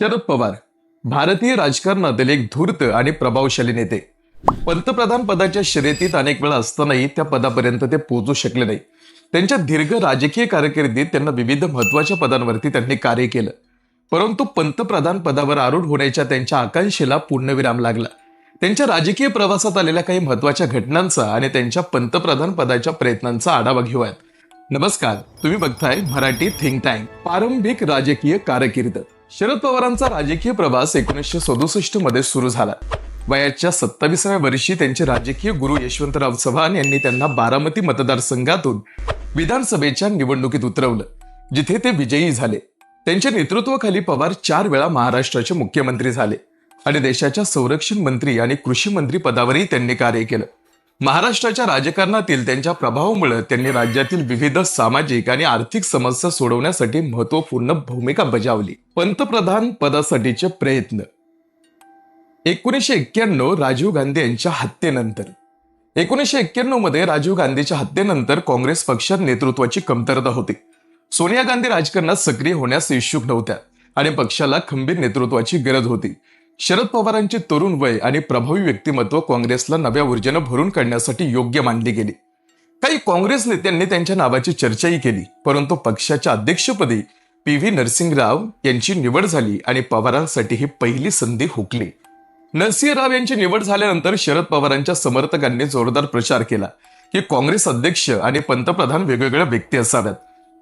शरद पवार भारतीय राजकारणातील एक धूर्त आणि प्रभावशाली नेते. पंतप्रधान पदाच्या शर्यतीत अनेक वेळा असतानाही त्या पदापर्यंत ते पोहोचू शकले नाही. त्यांच्या दीर्घ राजकीय कारकिर्दीत त्यांना विविध महत्त्वाच्या पदांवरती त्यांनी कार्य केलं. परंतु पंतप्रधान पदावर आरूढ होण्याच्या त्यांच्या आकांक्षेला पूर्णविराम लागला. त्यांच्या राजकीय प्रवासात आलेल्या काही महत्त्वाच्या घटनांचा आणि त्यांच्या पंतप्रधान पदाच्या प्रयत्नांचा आढावा घेऊयात. नमस्कार तुम्ही बघताय मराठी थिंक टँक प्रारंभिक राजकीय कारकीर्द. शरद पवारांचा राजकीय प्रवास एकोणीसशे सदुसष्टमध्ये सुरू झाला. वयाच्या सत्तावीसाव्या वर्षी त्यांचे राजकीय गुरु यशवंतराव चव्हाण यांनी त्यांना बारामती मतदारसंघातून विधानसभेच्या निवडणुकीत उतरवलं जिथे ते विजयी झाले. त्यांच्या नेतृत्वाखाली पवार चार वेळा महाराष्ट्राचे मुख्यमंत्री झाले आणि देशाच्या संरक्षण मंत्री आणि कृषी मंत्री पदावरही त्यांनी कार्य केलं. महाराष्ट्राच्या राजकारणातील त्यांच्या प्रभावामुळे त्यांनी राज्यातील विविध सामाजिक आणि आर्थिक समस्या सोडवण्यासाठी महत्त्वपूर्ण भूमिका बजावली. पंतप्रधान पदासाठीचे प्रयत्न. एकोणीसशे एक्क्याण्णव राजीव गांधी यांच्या हत्येनंतर. एकोणीसशे एक्क्याण्णवमध्ये राजीव गांधीच्या हत्येनंतर काँग्रेस पक्षात नेतृत्वाची कमतरता होती. सोनिया गांधी राजकारणात सक्रिय होण्यास इच्छुक नव्हत्या आणि पक्षाला खंबीर नेतृत्वाची गरज होती. शरद पवारांचे तरुण वय आणि प्रभावी व्यक्तिमत्व काँग्रेसला नव्या ऊर्जेनं भरून काढण्यासाठी योग्य मानली गेली. काही काँग्रेस नेत्यांनी त्यांच्या नावाची चर्चाही केली परंतु पक्षाच्या अध्यक्षपदी पी व्ही नरसिंगराव यांची निवड झाली आणि पवारांसाठी ही पहिली संधी हुकली. नरसिंहराव यांची निवड झाल्यानंतर शरद पवारांच्या समर्थकांनी जोरदार प्रचार केला की काँग्रेस अध्यक्ष आणि पंतप्रधान वेगवेगळ्या व्यक्ती असाव्यात.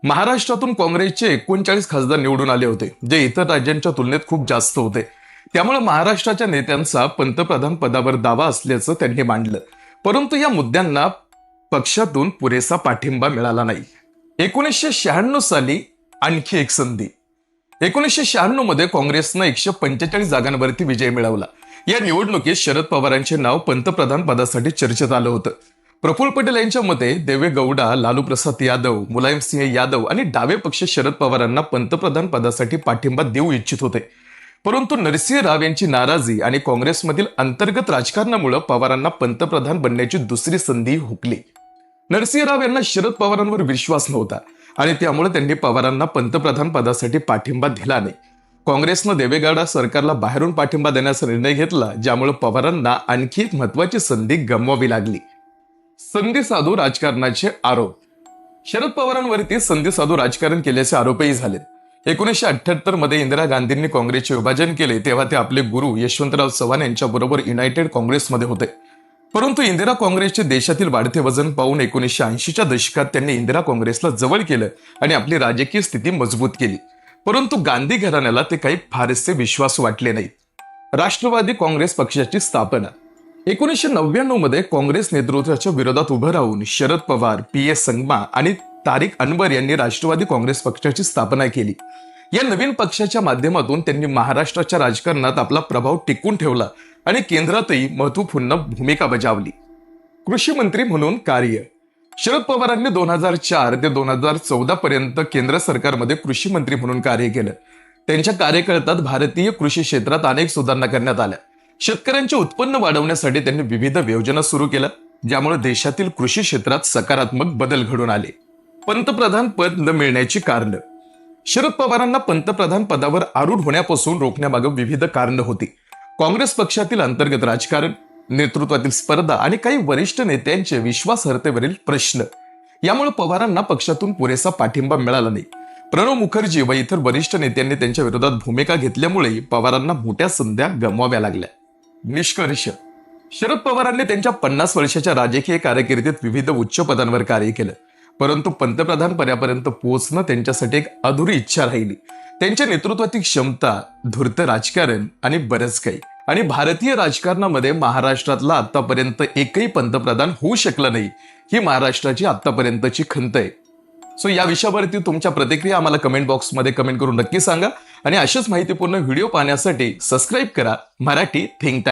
महाराष्ट्रातून काँग्रेसचे एकोणचाळीस खासदार निवडून आले होते जे इतर राज्यांच्या तुलनेत खूप जास्त होते. त्यामुळे महाराष्ट्राच्या नेत्यांचा पंतप्रधान पदावर दावा असल्याचं त्यांनी मांडलं. परंतु या मुद्द्यांना पक्षातून पुरेसा पाठिंबा मिळाला नाही. एकोणीसशे शहाण्णव साली आणखी एक संधी. एकोणीसशे शहाण्णवमध्ये काँग्रेसनं एकशे पंचेचाळीस जागांवरती विजय मिळवला. या निवडणुकीत शरद पवारांचे नाव पंतप्रधान पदासाठी चर्चेत आलं होतं. प्रफुल्ल पटेल यांच्या मते देवे गौडा लालू प्रसाद यादव मुलायम सिंह यादव आणि डावे पक्ष शरद पवारांना पंतप्रधान पदासाठी पाठिंबा देऊ इच्छित होते. परंतु नरसिंह राव यांची नाराजी आणि काँग्रेसमधील अंतर्गत राजकारणामुळे पवारांना पंतप्रधान बनण्याची दुसरी संधी हुकली. नरसिंह राव यांना शरद पवारांवर विश्वास नव्हता आणि त्यामुळे त्यांनी पवारांना पंतप्रधान पदासाठी पाठिंबा दिला नाही. काँग्रेसनं देवेगौडा सरकारला बाहेरून पाठिंबा देण्याचा निर्णय घेतला ज्यामुळे पवारांना आणखी एक महत्वाची संधी गमवावी लागली. संधी साधू राजकारणाचे आरोप. शरद पवारांवरती संधी साधू राजकारण केल्याचे आरोपही झाले एकोणीसशे अठ्याहत्तरमध्ये इंदिरा गांधींनी काँग्रेसचे विभाजन केले तेव्हा ते आपले गुरु यशवंतराव चव्हाण यांच्याबरोबर युनायटेड काँग्रेसमध्ये होते. परंतु इंदिरा काँग्रेसचे देशातील वाढते वजन पाहून एकोणीसशे ऐंशीच्या दशकात त्यांनी इंदिरा काँग्रेसला जवळ केलं आणि आपली राजकीय स्थिती मजबूत केली. परंतु गांधी घराण्याला ते काही फारसे विश्वास वाटले नाहीत. राष्ट्रवादी काँग्रेस पक्षाची स्थापना. एकोणीसशे नव्याण्णवमध्ये काँग्रेस नेतृत्वाच्या विरोधात उभं राहून शरद पवार पी एस संगमा आणि तारिक अनवर यांनी राष्ट्रवादी काँग्रेस पक्षाची स्थापना केली. या नवीन पक्षाच्या माध्यमातून त्यांनी महाराष्ट्राच्या राजकारणात आपला प्रभाव टिकून ठेवला आणि केंद्रातही महत्त्वपूर्ण भूमिका बजावली. कृषी मंत्री म्हणून कार्य. शरद पवारांनी दोन हजार चार ते दोन हजार चौदा पर्यंत केंद्र सरकारमध्ये कृषी मंत्री म्हणून कार्य केलं. त्यांच्या कार्यकाळात भारतीय कृषी क्षेत्रात अनेक सुधारणा करण्यात आल्या. शेतकऱ्यांचे उत्पन्न वाढवण्यासाठी त्यांनी विविध योजना सुरू केल्या ज्यामुळे देशातील कृषी क्षेत्रात सकारात्मक बदल घडून आले. पंतप्रधान पद न मिळण्याची कारणं. शरद पवारांना पंतप्रधान पदावर आरूढ होण्यापासून रोखण्यामागे विविध कारणं होती. काँग्रेस पक्षातील अंतर्गत राजकारण नेतृत्वातील स्पर्धा आणि काही वरिष्ठ नेत्यांचे विश्वासार्हतेवरील प्रश्न. यामुळे पवारांना पक्षातून पुरेसा पाठिंबा मिळाला नाही. प्रणव मुखर्जी व इतर वरिष्ठ नेत्यांनी त्यांच्या विरोधात भूमिका घेतल्यामुळे पवारांना मोठ्या संध्या गमवाव्या लागल्या. निष्कर्ष. शरद पवारांनी त्यांच्या पन्नास वर्षाच्या राजकीय कारकिर्दीत विविध उच्च पदांवर कार्य केलं. परंतु पंतप्रधान पदापर्यंत पोहोचणं त्यांच्यासाठी एक अधुरी इच्छा राहिली. त्यांच्या नेतृत्वातील क्षमता धूर्त राजकारण आणि बरंच काही. आणि भारतीय राजकारणामध्ये महाराष्ट्रातला आतापर्यंत एकही पंतप्रधान होऊ शकला नाही ही महाराष्ट्राची आतापर्यंतची खंत आहे. सो या विषयावरती तुमच्या प्रतिक्रिया आम्हाला कमेंट बॉक्समध्ये कमेंट करून नक्की सांगा. आणि अशाच माहितीपूर्ण व्हिडिओ पाहण्यासाठी सबस्क्राईब करा. मराठी थिंक